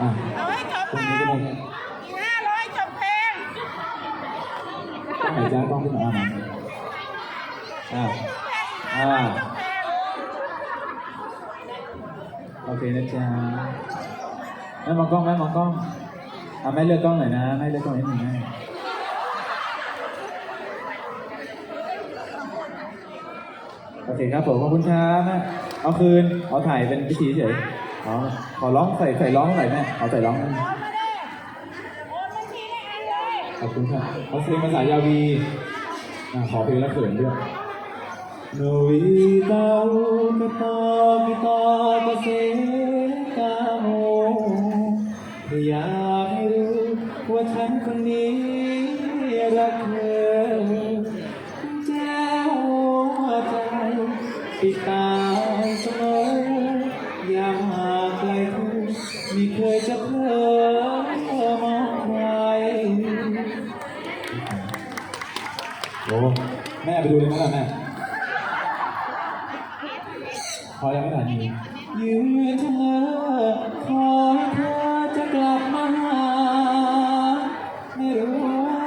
อะเอาให้จบตรงมานี้ก็ได้อีกห้าร้อยจบเพลงต้องหนจ้าต้องขึ้นมาอะอ่าอ่าโอเคนะจ๊ะแม่มองกล้องแม่มองกล้องอะแม่เลือกกล้องหน่อยนะแม่เลือกกล้องนิดหนึ่งแม่โอเคครับผมขอบคุณครับแม่เอาคืนเอาถ่ายเป็นพิธีเฉย อ๋อขอร้องใส่ใส่ร้องหน่อยแม่เอาใส่ร้องหน่อยโอนมาดิโอนบัญชีได้อันเลยขอบคุณครับเขาเพลงภาษายาวีอะขอเพลงแล้วเขินด้วย Noi tau kata kita bersekamu อยากให้รู้ว่าฉันคนนี้รักเธอแจ้วหัวใจติดตา ไม่เคยจะเพ้อมองใครโอ้แม่ไปดูเลยมั้ยล่ะแม่พอยังไม่ทันนี้ยืนเธอคอยเธอจะกลับมาหาไม่รู้ว่า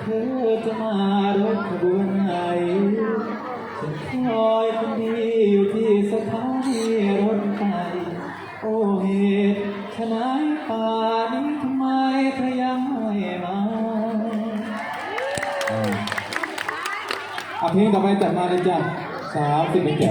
เธอจะมารถขบวนไหนฉันคอยคนดีอยู่ที่สถานี อะเพลงต่อไปจัดมาเลยจ้ะสามสิบเป็นแก่